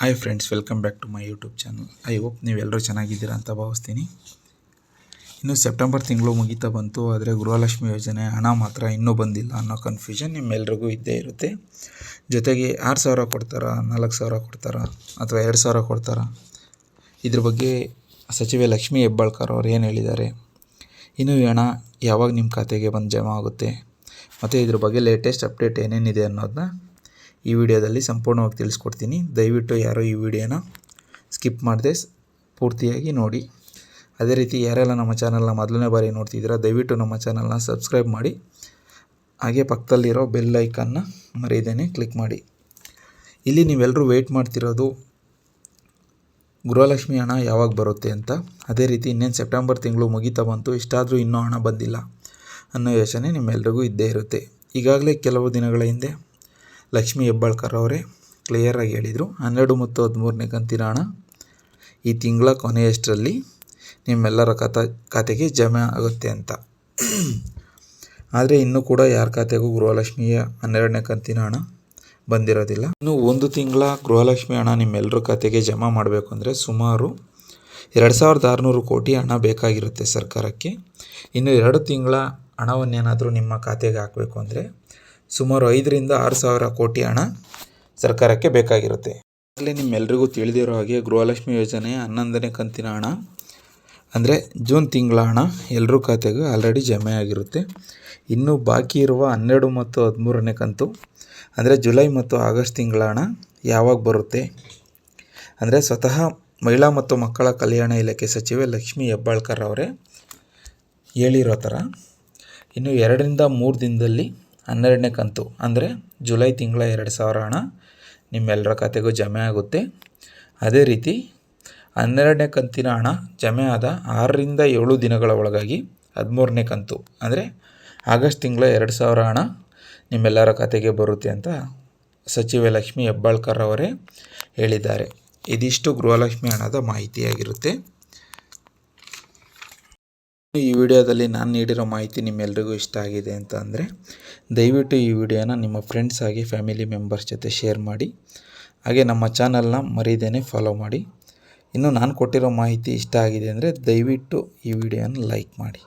Hi friends welcome back to my YouTube channel I hope ನೀವೆಲ್ಲರೂ ಚೆನ್ನಾಗಿದ್ದೀರಾ ಅಂತ ಭಾವಿಸ್ತೀನಿ. ಇನ್ನು ಸೆಪ್ಟೆಂಬರ್ ತಿಂಗಳು ಮುಗೀತಾ ಬಂತು, ಆದರೆ ಗೃಹಲಕ್ಷ್ಮಿ ಯೋಜನೆ ಹಣ ಮಾತ್ರ ಇನ್ನೂ ಬಂದಿಲ್ಲ ಅನ್ನೋ ಕನ್ಫ್ಯೂಷನ್ ನಿಮ್ಮೆಲ್ರಿಗೂ ಇದ್ದೇ ಇರುತ್ತೆ. ಜೊತೆಗೆ ಆರು ಸಾವಿರ ಕೊಡ್ತಾರಾ, ನಾಲ್ಕು ಸಾವಿರ ಕೊಡ್ತಾರಾ, ಅಥವಾ ಎರಡು ಸಾವಿರ ಕೊಡ್ತಾರಾ? ಇದ್ರ ಬಗ್ಗೆ ಸಚಿವೆ ಲಕ್ಷ್ಮೀ ಹೆಬ್ಬಾಳ್ಕರ್ ಅವ್ರು ಏನು ಹೇಳಿದ್ದಾರೆ? ಇನ್ನು ಈ ಹಣ ಯಾವಾಗ ನಿಮ್ಮ ಖಾತೆಗೆ ಬಂದು ಜಮಾ ಆಗುತ್ತೆ? ಮತ್ತು ಇದ್ರ ಬಗ್ಗೆ ಲೇಟೆಸ್ಟ್ ಅಪ್ಡೇಟ್ ಏನೇನಿದೆ ಅನ್ನೋದನ್ನ ಈ ವಿಡಿಯೋದಲ್ಲಿ ಸಂಪೂರ್ಣವಾಗಿ ತಿಳಿಸ್ಕೊಡ್ತೀನಿ. ದಯವಿಟ್ಟು ಯಾರೋ ಈ ವಿಡಿಯೋನ ಸ್ಕಿಪ್ ಮಾಡದೆ ಪೂರ್ತಿಯಾಗಿ ನೋಡಿ. ಅದೇ ರೀತಿ ಯಾರೆಲ್ಲ ನಮ್ಮ ಚಾನಲ್ನ ಮೊದಲನೇ ಬಾರಿ ನೋಡ್ತಿದ್ದೀರಾ, ದಯವಿಟ್ಟು ನಮ್ಮ ಚಾನಲ್ನ ಸಬ್ಸ್ಕ್ರೈಬ್ ಮಾಡಿ. ಹಾಗೆ ಪಕ್ಕದಲ್ಲಿರೋ ಬೆಲ್ ಐಕನ್ನ ಮರೀದೇನೆ ಕ್ಲಿಕ್ ಮಾಡಿ. ಇಲ್ಲಿ ನೀವೆಲ್ಲರೂ ವೆಯ್ಟ್ ಮಾಡ್ತಿರೋದು ಗೃಹಲಕ್ಷ್ಮಿ ಹಣ ಯಾವಾಗ ಬರುತ್ತೆ ಅಂತ. ಅದೇ ರೀತಿ ಇನ್ನೇನು ಸೆಪ್ಟೆಂಬರ್ ತಿಂಗಳು ಮುಗಿತಾ ಬಂತು, ಇಷ್ಟಾದರೂ ಇನ್ನೂ ಹಣ ಬಂದಿಲ್ಲ ಅನ್ನೋ ಯೋಚನೆ ನಿಮ್ಮೆಲ್ರಿಗೂ ಇದ್ದೇ ಇರುತ್ತೆ. ಈಗಾಗಲೇ ಕೆಲವು ದಿನಗಳ ಹಿಂದೆ ಲಕ್ಷ್ಮೀ ಹೆಬ್ಬಾಳ್ಕರ್ ಅವರೇ ಕ್ಲಿಯರಾಗಿ ಹೇಳಿದರು. ಹನ್ನೆರಡು ಮತ್ತು ಹದಿಮೂರನೇ ಕಂತಿನ ಹಣ ಈ ತಿಂಗಳ ಕೊನೆಯಷ್ಟರಲ್ಲಿ ನಿಮ್ಮೆಲ್ಲರ ಖಾತ ಖಾತೆಗೆ ಜಮೆ ಆಗುತ್ತೆ ಅಂತ. ಆದರೆ ಇನ್ನೂ ಕೂಡ ಯಾರ ಖಾತೆಗೂ ಗೃಹಲಕ್ಷ್ಮಿಯ ಹನ್ನೆರಡನೇ ಕಂತಿನ ಹಣ ಬಂದಿರೋದಿಲ್ಲ. ಇನ್ನು ಒಂದು ತಿಂಗಳ ಗೃಹಲಕ್ಷ್ಮಿ ಹಣ ನಿಮ್ಮೆಲ್ಲರ ಖಾತೆಗೆ ಜಮಾ ಮಾಡಬೇಕು ಅಂದರೆ ಸುಮಾರು ಎರಡು ಸಾವಿರದ ಆರುನೂರು ಕೋಟಿ ಹಣ ಬೇಕಾಗಿರುತ್ತೆ ಸರ್ಕಾರಕ್ಕೆ. ಇನ್ನು ಎರಡು ತಿಂಗಳ ಹಣವನ್ನೇನಾದರೂ ನಿಮ್ಮ ಖಾತೆಗೆ ಹಾಕಬೇಕು ಅಂದರೆ ಸುಮಾರು ಐದರಿಂದ ಆರು ಸಾವಿರ ಕೋಟಿ ಹಣ ಸರ್ಕಾರಕ್ಕೆ ಬೇಕಾಗಿರುತ್ತೆ. ಆಗಲೇ ನಿಮ್ಮೆಲ್ಲರಿಗೂ ತಿಳಿದಿರೋ ಹಾಗೆ ಗೃಹಲಕ್ಷ್ಮಿ ಯೋಜನೆ ಹನ್ನೊಂದನೇ ಕಂತಿನ ಹಣ. ಅಂದರೆ ಜೂನ್ ತಿಂಗಳ ಹಣ ಎಲ್ಲರೂ ಖಾತೆಗೂ ಆಲ್ರೆಡಿ ಜಮೆ ಆಗಿರುತ್ತೆ. ಇನ್ನು ಬಾಕಿ ಇರುವ ಹನ್ನೆರಡು ಮತ್ತು ಹದಿಮೂರನೇ ಕಂತು, ಅಂದರೆ ಜುಲೈ ಮತ್ತು ಆಗಸ್ಟ್ ತಿಂಗಳ ಹಣ ಯಾವಾಗ ಬರುತ್ತೆ? ಅಂದರೆ ಸ್ವತಃ ಮಹಿಳಾ ಮತ್ತು ಮಕ್ಕಳ ಕಲ್ಯಾಣ ಇಲಾಖೆ ಸಚಿವೆ ಲಕ್ಷ್ಮಿ ಹೆಬ್ಬಾಳ್ಕರ್ ಅವರೇ ಹೇಳಿರೋ ಥರ ಇನ್ನು ಎರಡರಿಂದ ಮೂರು ದಿನದಲ್ಲಿ ಹನ್ನೆರಡನೇ ಕಂತು, ಅಂದರೆ ಜುಲೈ ತಿಂಗಳ ಎರಡು ಸಾವಿರ ಹಣ ನಿಮ್ಮೆಲ್ಲರ ಖಾತೆಗೂ ಜಮೆ ಆಗುತ್ತೆ. ಅದೇ ರೀತಿ ಹನ್ನೆರಡನೇ ಕಂತಿನ ಹಣ ಜಮೆ ಆದ ಆರರಿಂದ ಏಳು ದಿನಗಳ ಒಳಗಾಗಿ ಹದಿಮೂರನೇ ಕಂತು, ಅಂದರೆ ಆಗಸ್ಟ್ ತಿಂಗಳ ಎರಡು ಸಾವಿರ ಹಣ ನಿಮ್ಮೆಲ್ಲರ ಖಾತೆಗೆ ಬರುತ್ತೆ ಅಂತ ಸಚಿವೆ ಲಕ್ಷ್ಮಿ ಹೆಬ್ಬಾಳ್ಕರ್ ಅವರೇ ಹೇಳಿದ್ದಾರೆ. ಇದಿಷ್ಟು ಗೃಹಲಕ್ಷ್ಮಿ ಹಣದ ಮಾಹಿತಿಯಾಗಿರುತ್ತೆ. ಈ ವಿಡಿಯೋದಲ್ಲಿ ನಾನು ನೀಡಿರೋ ಮಾಹಿತಿ ನಿಮ್ಮೆಲ್ರಿಗೂ ಇಷ್ಟ ಆಗಿದೆ ಅಂತ ಅಂದರೆ, ದಯವಿಟ್ಟು ಈ ವಿಡಿಯೋನ ನಿಮ್ಮ ಫ್ರೆಂಡ್ಸ್ ಆಗಿ ಫ್ಯಾಮಿಲಿ ಮೆಂಬರ್ಸ್ ಜೊತೆ ಶೇರ್ ಮಾಡಿ. ಹಾಗೆ ನಮ್ಮ ಚಾನಲ್ನ ಮರೀದೇನೆ ಫಾಲೋ ಮಾಡಿ. ಇನ್ನು ನಾನು ಕೊಟ್ಟಿರೋ ಮಾಹಿತಿ ಇಷ್ಟ ಆಗಿದೆ ಅಂದರೆ ದಯವಿಟ್ಟು ಈ ವಿಡಿಯೋನ ಲೈಕ್ ಮಾಡಿ.